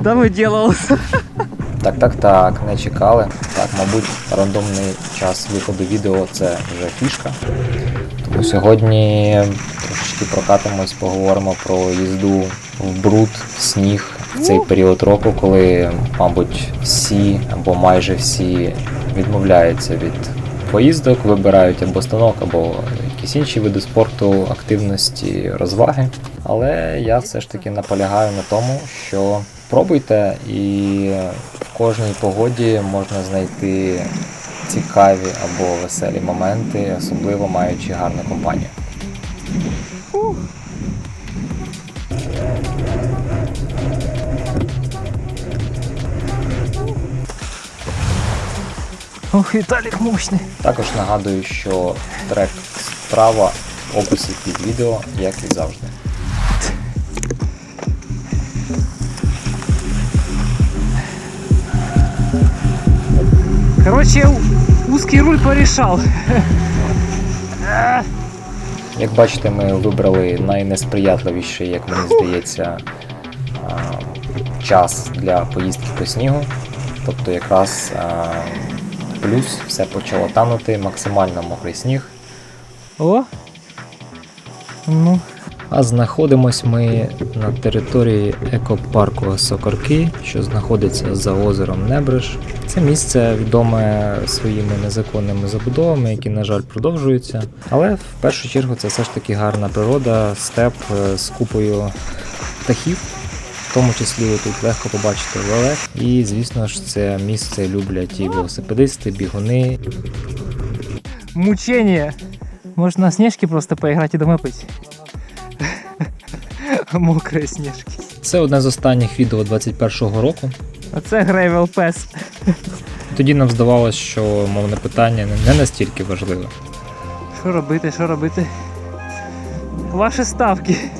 Да выделался. Так, так, так, не чекали. Так, мабуть, рандомний час виходу відео це вже фішка. Тому сьогодні трошечки прокатимось, поговоримо про їзду в бруд, в сніг в цей період року, коли, мабуть, всі або майже всі відмовляються від поїздок, вибирають або станок, або якісь інші види спорту, активності, розваги. Але я все ж таки наполягаю на тому, що пробуйте і в кожній погоді можна знайти цікаві або веселі моменти, особливо маючи гарну компанію. Ох, Виталик мощный. Також нагадую, що трек справа в описі під відео, як і завжди. Короче, узкий руль порешал. Як бачите, ми вибрали найнесприятливіший, як мені здається, час для поїздки по снігу. Тобто якраз плюс все почало танути, максимально мокрий сніг. О. Ну, А знаходимось ми на території екопарку Сокорки, що знаходиться за озером Небриж. Це місце відоме своїми незаконними забудовами, які, на жаль, продовжуються. Але в першу чергу це все ж таки гарна природа, степ е, з купою птахів. В тому числі тут легко побачите лелек. І, звісно ж, це місце люблять і велосипедисти, бігуни, мучение. Может на снежке просто поиграть и домой пойти? Мокрые снежки. Це одне з останніх відео 21-го року. Оце Грейвел Пес. Тоді нам здавалося, що мовне питання не- не настільки важливе. Що робити, що робити? Ваші ставки.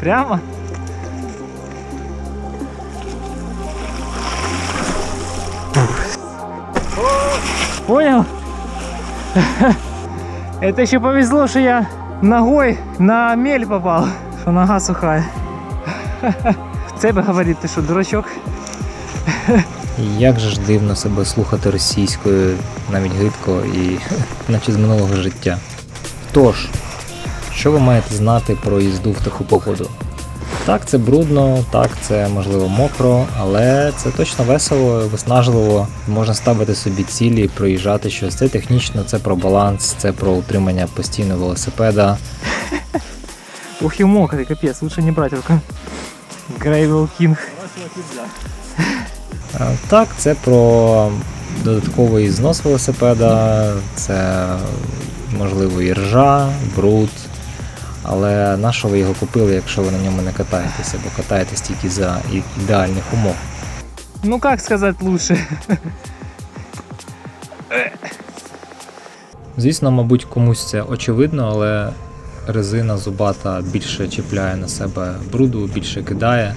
Прямо? Понял? Это еще повезло, что я ногой на мель попал, что нога сухая. Це би говорити, що дурачок? Як же ж дивно себе слухати російською, навіть гидко і наче з минулого життя. Тож, що ви маєте знати про їзду в таку погоду? Так, це брудно, так, це можливо мокро, але це точно весело, виснажливо. Можна ставити собі цілі проїжджати щось. Це технічно, це про баланс, це про утримання постійно велосипеда. Ух и мокрый, капец, лучше не брать рука. Грейвел Кинг. Е, Так, це про додатковий знос велосипеда, це можливо і ржа, бруд. Але на що ви його купили, якщо ви на ньому не катаєтеся, бо катаєтесь тільки за ідеальних умов. Ну как сказать лучше? Звісно, мабуть, комусь це очевидно, але резина зубата більше чіпляє на себе бруду, більше кидає.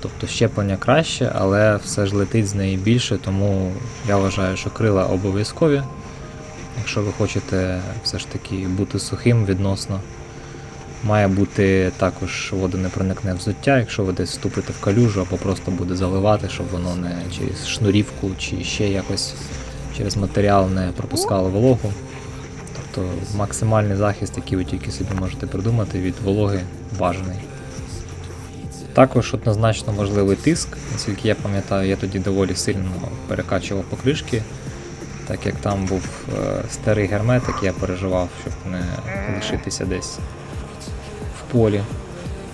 Тобто щеплення краще, але все ж летить з неї більше, тому я вважаю, що крила обов'язкові. Якщо ви хочете все ж таки бути сухим відносно. Має бути також водонепроникне взуття, якщо ви десь вступите в калюжу або просто буде заливати, щоб воно не через шнурівку чи ще якось через матеріал не пропускало вологу. Тобто максимальний захист, який ви тільки собі можете придумати від вологи, бажаний. Також однозначно важливий тиск, наскільки я пам'ятаю, я тоді доволі сильно перекачував покришки, так як там був е, старий герметик, я переживав, щоб не лишитися десь полі.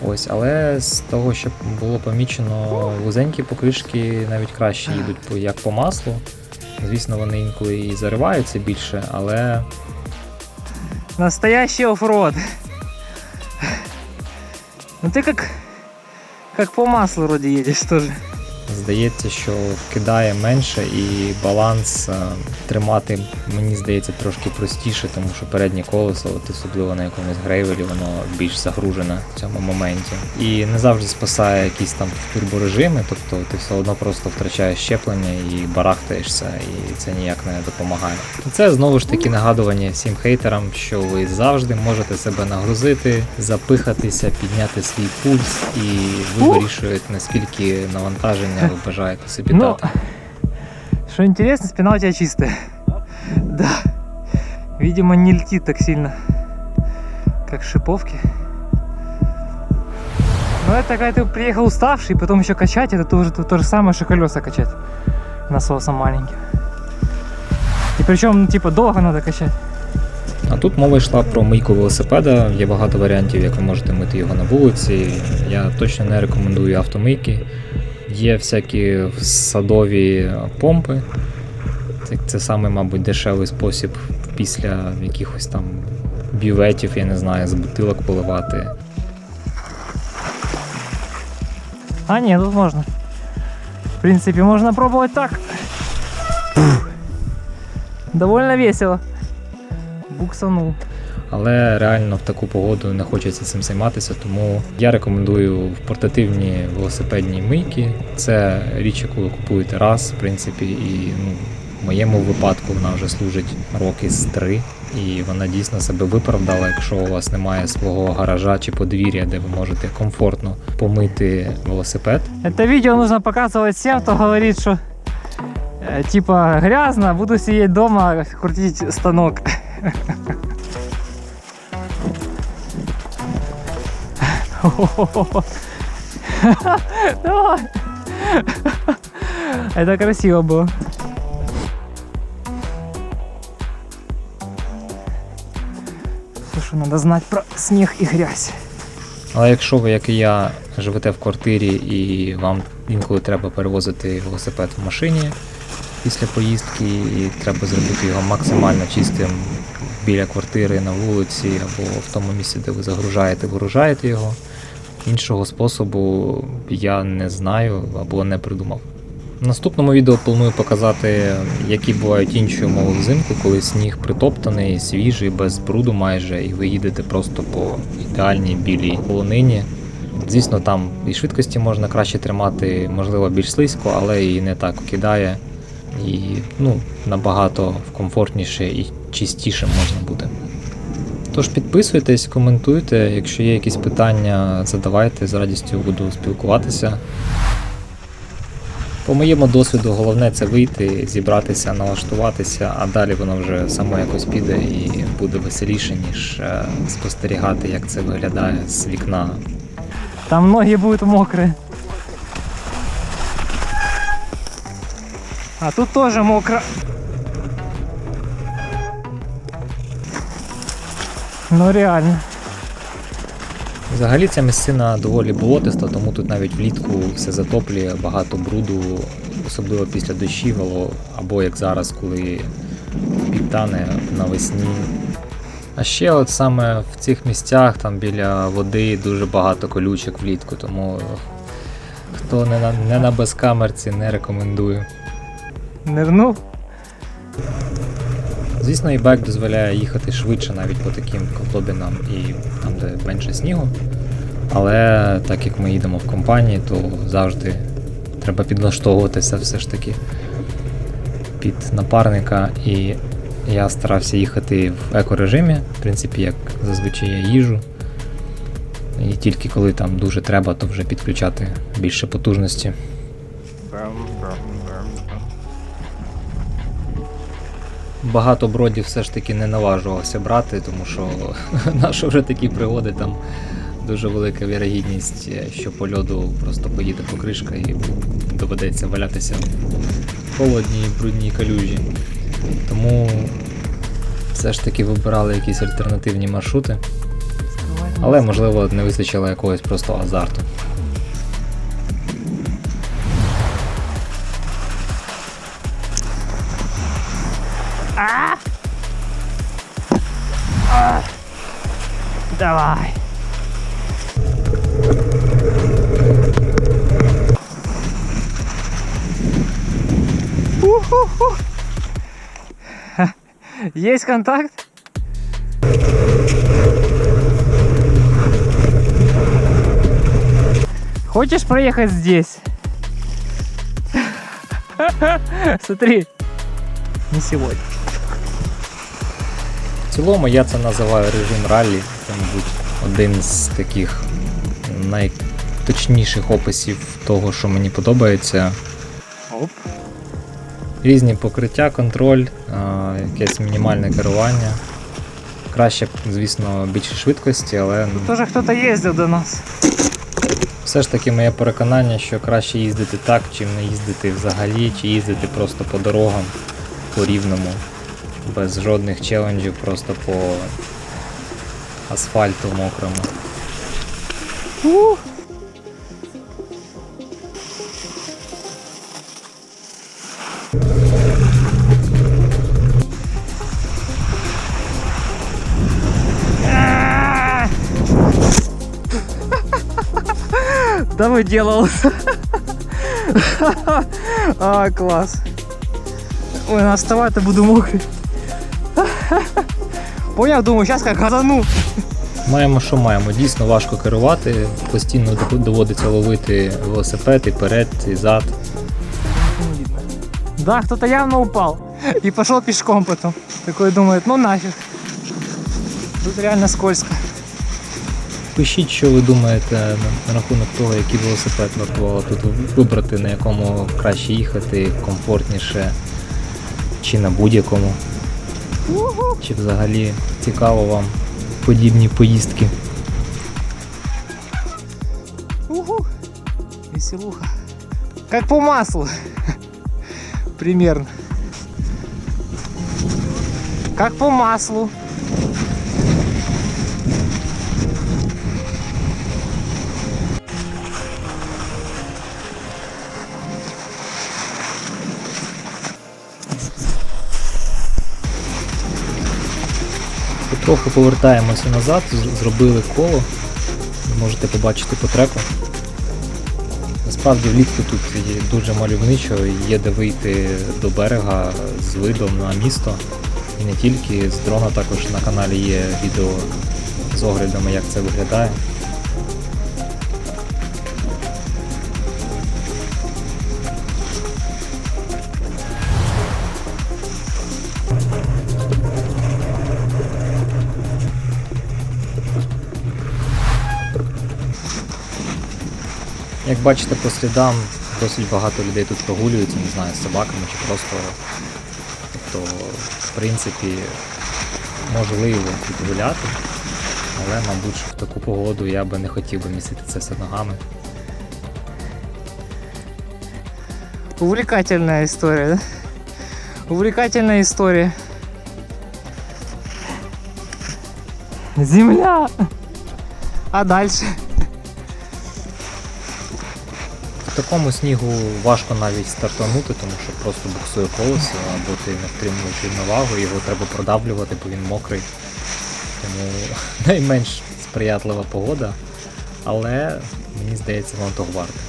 Ось, але з того, що було помічено, вузенькі покришки навіть краще їдуть як по маслу. Звісно, вони інколи і зариваються більше, але Настоящий оффроад. Ну ти як, як по маслу вроді їдеш тоже. Здається, що кидає менше і баланс е, тримати, мені здається, трошки простіше, тому що переднє колесо, от особливо на якомусь грейвелі, воно більш загружене в цьому моменті. І не завжди спасає якісь там турборежими, тобто ти все одно просто втрачаєш щеплення і барахтаєшся, і це ніяк не допомагає. Це знову ж таки нагадування всім хейтерам, що ви завжди можете себе нагрузити, запихатися, підняти свій пульс, і ви вирішуєте, наскільки навантаження ви бажаєте собі Ну, дати. что интересно, спина у тебя чистая. Да. Видимо, не летит так сильно, как шиповки. Но это когда ты приехал уставший, потом еще качать, это тоже то, то же самое, что колеса качать насосом маленьким. И причем, ну, типа, долго надо качать. А тут мова йшла про мийку велосипеда. Є багато варіантів, як ви можете мити його на вулиці. Я точно не рекомендую автомийки. Є всякі садові помпи. Це, це саме, мабуть, дешевий спосіб після якихось там бюветів, я не знаю, з бутилок поливати. А, нет, тут можно. В принципе, можно пробовать так. Довольно весело. Буксанул Але реально в таку погоду не хочеться цим займатися, тому я рекомендую портативні велосипедні мийки. Це річ, яку ви купуєте раз, в принципі, і ну, в моєму випадку вона вже служить роки з три. І вона дійсно себе виправдала, якщо у вас немає свого гаража чи подвір'я, де ви можете комфортно помити велосипед. Это видео нужно показывать всем, кто говорит, что э, типа грязно, буду сидеть дома, крутить станок. Давай. Это красиво было. Слушай, надо знать про снег и грязь. Але якщо ви, як і я, живете в квартирі і вам інколи треба перевозити велосипед в машині після поїздки, і треба зробити його максимально чистим біля квартири, на вулиці або в тому місці, де ви загружаєте, вигружаєте його. Іншого способу я не знаю або не придумав. В наступному відео планую показати, які бувають інші умови взимку, коли сніг притоптаний, свіжий, без бруду майже, і ви їдете просто по ідеальній білій полонині. Звісно, там і швидкості можна краще тримати, можливо, більш слизько, але і не так кидає. І ну, набагато комфортніше і чистіше можна бути. Тож підписуйтесь, коментуйте. Якщо є якісь питання, задавайте, з радістю буду спілкуватися. По моєму досвіду, головне це вийти, зібратися, налаштуватися, а далі воно вже само якось піде і буде веселіше, ніж е, спостерігати, як це виглядає з вікна. Там ноги будут мокрые. А тут тоже мокро. Ну реально. Взагалі ця місцина доволі болотиста, тому тут навіть влітку все затоплює, багато бруду, особливо після дощів, або- як зараз, коли підтане навесні. А ще от саме в цих місцях, там біля води, дуже багато колючок влітку, тому хто не на, не на безкамерці, не рекомендую. Нирнув. Звісно, і бек дозволяє їхати швидше навіть по таким котлобінам і там, де менше снігу. Але так як ми їдемо в компанії, то завжди треба підлаштовуватися все ж таки під напарника. І я старався їхати в екорежимі, в принципі, як зазвичай я їжу. І тільки коли там дуже треба, то вже підключати більше потужності. Багато бродів все ж таки не наважувався брати, тому що наші вже такі пригоди там дуже велика вірогідність, е, що по льоду просто поїде покришка і доведеться валятися в холодній брудній калюжі. Тому все ж таки вибирали якісь альтернативні маршрути, але можливо не вистачило якогось просто азарту. Давай. Уху-ху. Есть контакт? Хочешь проехать здесь? Смотри. Не сегодня. Цілому я це називаю режим раллі. Це, мабуть, один з таких найточніших описів того, що мені подобається. Оп. Різні покриття, контроль, якесь мінімальне керування. Краще, звісно, більше швидкості, але ну, Тоже кто-то ездил до нас. все ж таки моє переконання, що краще їздити так, чим не їздити взагалі, чи їздити просто по дорогам, по рівному, без жодних челенджів, просто по асфальту мокрому. Ух. Да выделал. А, класс. Ой, на вставать-то буду мокрый. Понял, думаю, сейчас как газану. Маємо, що маємо. Дійсно важко керувати, постійно доводиться ловити велосипед і перед, і зад. Да, кто-то явно упал и пошел пешком потом. Такой думает, ну нафиг. Тут реально скользко. Пишіть, що ви думаєте на, рахунок того, який велосипед вартувало тут вибрати, на якому краще їхати, комфортніше, чи на будь-якому. Чи взагалі цікаво вам подібні поїздки. Угу! Веселуха. Как по маслу. Примерно. Как по маслу. Потроху повертаємося назад, зробили коло. Можете побачити по треку. Насправді влітку тут є дуже мальовничо, є де вийти до берега з видом на місто. І не тільки, з дрона також на каналі є відео з оглядами, як це виглядає. Як бачите, по слідам досить багато людей тут прогулюються, не знаю, з собаками чи просто. Тобто, в принципі, можливо тут гуляти, але, мабуть, в таку погоду я би не хотів би містити це все ногами. Увлекательная история, да? Увлекательная история. Земля! А дальше? Такому снігу важко навіть стартанути, тому що просто буксує колесо, або ти не втримуєш рівновагу, його треба продавлювати, бо він мокрий. Тому найменш сприятлива погода, але мені здається, воно того варте.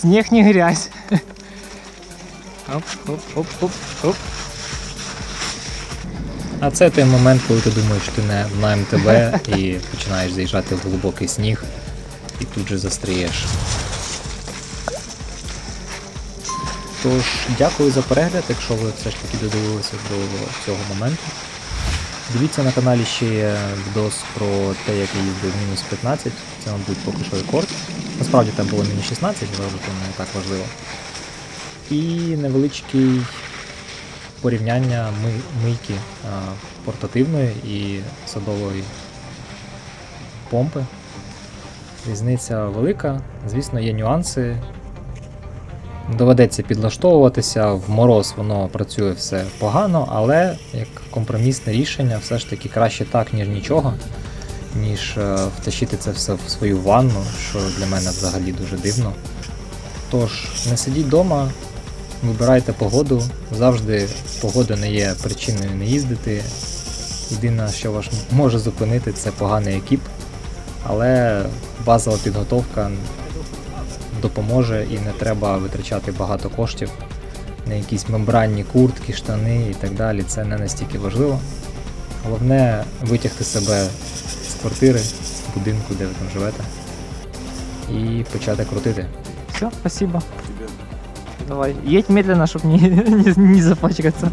Снег не грязь. Оп, оп, оп, оп, оп. А це той момент, коли ти думаєш, що ти не на МТБ і починаєш заїжджати в глибокий сніг і тут же застрієш. Тож, дякую за перегляд, якщо ви все ж таки додивилися до цього моменту. Дивіться на каналі ще є відос про те, як я їздив мінус 15. Це, мабуть, поки що рекорд. Насправді там було мінус 16, але то не так важливо. І невеличкий порівняння ми- мийки портативної і садової помпи. Різниця велика. Звісно, є нюанси. Доведеться підлаштовуватися, в мороз воно працює все погано, але як компромісне рішення, все ж таки краще так, ніж нічого, ніж е, втащити це все в свою ванну, що для мене взагалі дуже дивно. Тож, не сидіть вдома, вибирайте погоду. Завжди погода не є причиною не їздити. Єдине, що вас може зупинити, це поганий екіп. Але базова підготовка допоможе і не треба витрачати багато коштів на якісь мембранні куртки, штани і так далі. Це не настільки важливо. Головне витягти себе з квартири, з будинку, де ви там живете, і почати крутити. Все, спасибо. Давай, едь медленно, чтобы не, не, не запачкаться.